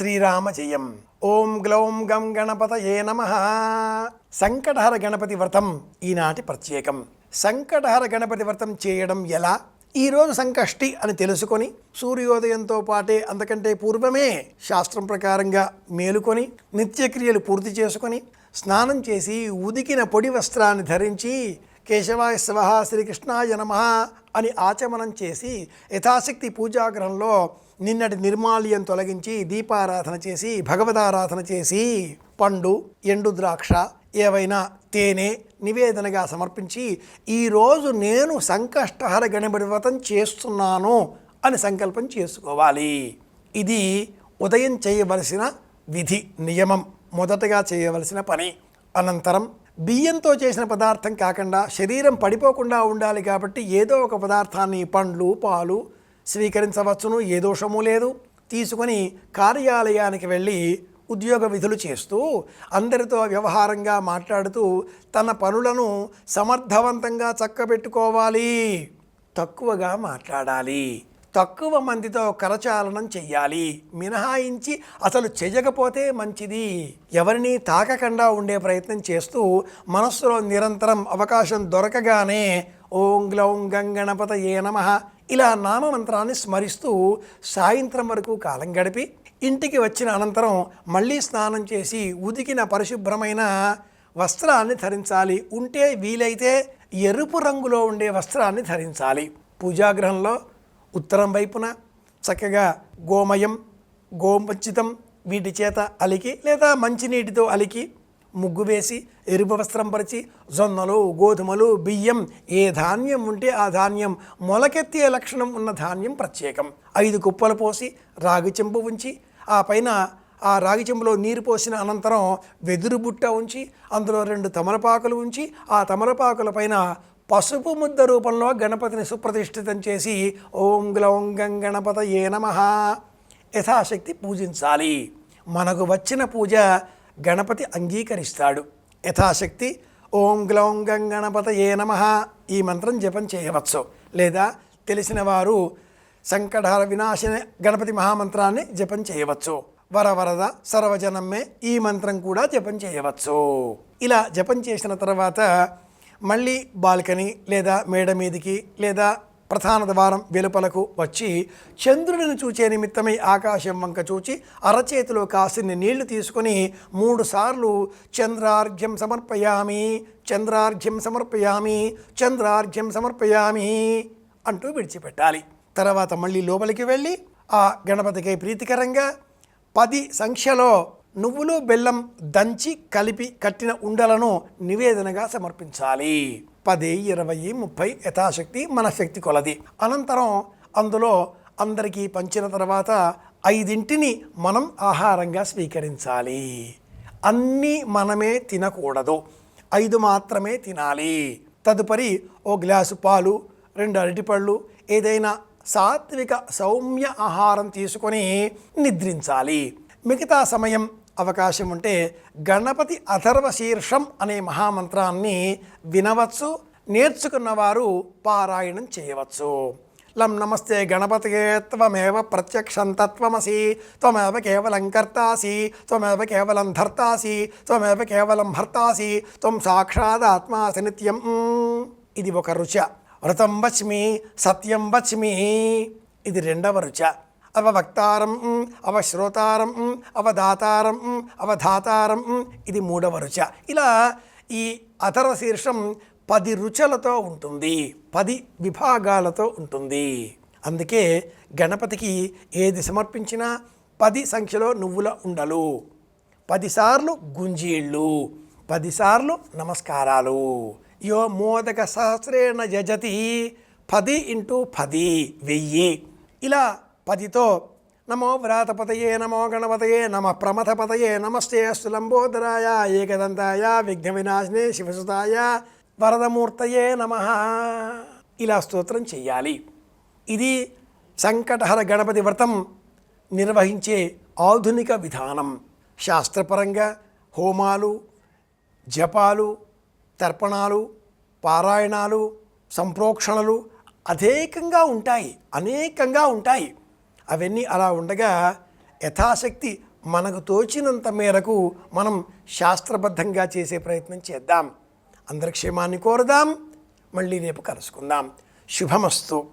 శ్రీరామజయం. ఓం గ్లౌం గం గణపతయే నమ. సంకటహర గణపతి వ్రతం ఈనాటి ప్రత్యేకం. సంకటహర గణపతి వ్రతం చేయడం ఎలా? ఈరోజు సంకష్టి అని తెలుసుకొని సూర్యోదయంతో పాటే అంతకంటే పూర్వమే శాస్త్రం ప్రకారంగా మేలుకొని నిత్యక్రియలు పూర్తి చేసుకొని స్నానం చేసి ఉదికిన పొడి వస్త్రాన్ని ధరించి కేశవాయ శివ శ్రీకృష్ణాయ నమ అని ఆచమనం చేసి యథాశక్తి పూజాగ్రహంలో నిన్నటి నిర్మాల్యం తొలగించి దీపారాధన చేసి భగవదారాధన చేసి పండు ఎండు ద్రాక్ష ఏవైనా తేనె నివేదనగా సమర్పించి ఈరోజు నేను సంకష్టహర గణపతి వ్రతం చేస్తున్నాను అని సంకల్పం చేసుకోవాలి. ఇది ఉదయం చేయవలసిన విధి నియమం. మొదటగా చేయవలసిన పని. అనంతరం బియ్యంతో చేసిన పదార్థం కాకుండా శరీరం పడిపోకుండా ఉండాలి కాబట్టి ఏదో ఒక పదార్థాన్ని పండ్లు పాలు స్వీకరించవచ్చును ఏ దోషము లేదు. తీసుకొని కార్యాలయానికి వెళ్ళి ఉద్యోగ విధులు చేస్తూ అందరితో వ్యవహారంగా మాట్లాడుతూ తన పనులను సమర్థవంతంగా చక్కబెట్టుకోవాలి. తక్కువగా మాట్లాడాలి. తక్కువ మందితో కరచాలనం చెయ్యాలి. మినహాయించి అసలు చెయ్యకపోతే మంచిది. ఎవరిని తాకకుండా ఉండే ప్రయత్నం చేస్తూ మనస్సులో నిరంతరం అవకాశం దొరకగానే ఓం గ్లౌం గంగణపత ఏ నమ ఇలా నామమంత్రాన్ని స్మరిస్తూ సాయంత్రం వరకు కాలం గడిపి ఇంటికి వచ్చిన అనంతరం మళ్ళీ స్నానం చేసి ఉదికిన పరిశుభ్రమైన వస్త్రాన్ని ధరించాలి. ఉంటే వీలైతే ఎరుపు రంగులో ఉండే వస్త్రాన్ని ధరించాలి. పూజాగ్రహంలో ఉత్తరం వైపున చక్కగా గోమయం గోమంచితం వీటి చేత అలికి లేదా మంచినీటితో అలికి ముగ్గు వేసి ఎరుపు వస్త్రం పరిచి జొన్నలు గోధుమలు బియ్యం ఏ ధాన్యం ఉంటే ఆ ధాన్యం మొలకెత్తే లక్షణం ఉన్న ధాన్యం ప్రత్యేకం. ఐదు కుప్పలు పోసి రాగి చెంపు ఉంచి ఆ పైన ఆ రాగి చెంబులో నీరు పోసిన అనంతరం వెదురు బుట్ట ఉంచి అందులో రెండు తమలపాకులు ఉంచి ఆ తమలపాకుల పైన పసుపు ముద్ద రూపంలో గణపతిని సుప్రతిష్ఠితం చేసి ఓం గ్లౌం గం గణపత ఏ నమ. యథాశక్తి పూజించాలి. మనకు వచ్చిన పూజ గణపతి అంగీకరిస్తాడు. యథాశక్తి ఓం గ్లౌం గం గణపత ఏ నమ. ఈ మంత్రం జపం చేయవచ్చు. లేదా తెలిసిన వారు సంకటహర వినాశన గణపతి మహామంత్రాన్ని జపం చేయవచ్చు. వరవరద సర్వజనమ్మే ఈ మంత్రం కూడా జపం చేయవచ్చు. ఇలా జపం చేసిన తర్వాత మళ్ళీ బాల్కనీ లేదా మేడ మీదికి లేదా ప్రధాన ద్వారం వెలుపలకు వచ్చి చంద్రుడిని చూచే నిమిత్తమై ఆకాశం వంక చూచి అరచేతిలో కాసిన్ని నీళ్ళు తీసుకొని మూడుసార్లు చంద్రార్ఘ్యం సమర్పయామి చంద్రార్ఘ్యం సమర్పయామి చంద్రార్ఘ్యం సమర్పయామి అంటూ విడిచిపెట్టాలి. తర్వాత మళ్ళీ లోపలికి వెళ్ళి ఆ గణపతికి ప్రీతికరంగా పది సంఖ్యలో నువ్వులు బెల్లం దంచి కలిపి కట్టిన ఉండలను నివేదనగా సమర్పించాలి. పది ఇరవై ముప్పై యథాశక్తి మన శక్తి కొలది. అనంతరం అందులో అందరికీ పంచిన తర్వాత ఐదింటిని మనం ఆహారంగా స్వీకరించాలి. అన్నీ మనమే తినకూడదు. ఐదు మాత్రమే తినాలి. తదుపరి ఓ గ్లాసు పాలు రెండు అరటిపళ్ళు ఏదైనా సాత్విక సౌమ్య ఆహారం తీసుకొని నిద్రించాలి. మిగతా సమయం అవకాశం ఉంటే గణపతి అథర్వ శీర్షం అనే మహామంత్రాన్ని వినవచ్చు నేర్చుకున్నవారు పారాయణం చేయవచ్చు. లం నమస్తే గణపతిగే త్వమేవ ప్రత్యక్షం తత్వమసి త్వమేవ కేవలం కర్తాసి త్వమేవ కేవలం ధర్తాసి త్వమేవ కేవలం భర్తాసి త్వం సాక్షాత్ ఆత్మాసి నిత్యం. ఇది ఒక రుచ. వ్రతం వచ్మి సత్యం వచ్మి. ఇది రెండవ రుచ. అవవక్తారం అవశ్రోతారం అవదాతారం అవధాతారం ఇది మూడవ రుచ. ఇలా ఈ అథర్వ శీర్షం పది రుచులతో ఉంటుంది. పది విభాగాలతో ఉంటుంది. అందుకే గణపతికి ఏది సమర్పించినా పది సంఖ్యలో నువ్వుల ఉండలు. పదిసార్లు గుంజీళ్ళు. పదిసార్లు నమస్కారాలు. యో మోదక సహస్రేణ యజతి పది ఇంటూ పది వెయ్యి. ఇలా పదితో నమో వ్రాతపతయే నమో గణపతయే నమ ప్రమథపతయే నమస్తే అస్తులంబోదరాయ ఏకదంతాయ విఘ్న వినాశనే శివసుతాయ వరదమూర్తయే నమ. ఇలా స్తోత్రం చెయ్యాలి. ఇది సంకటహర గణపతి వ్రతం నిర్వహించే ఆధునిక విధానం. శాస్త్రపరంగా హోమాలు జపాలు తర్పణాలు పారాయణాలు సంప్రోక్షణలు అధేకంగా ఉంటాయి అనేకంగా ఉంటాయి. అవన్నీ అలా ఉండగా యథాశక్తి మనకు తోచినంత మేరకు మనం శాస్త్రబద్ధంగా చేసే ప్రయత్నం చేద్దాం. అందరి క్షేమాన్ని కోరుదాం. మళ్ళీ రేపు కలుసుకుందాం. శుభమస్తు.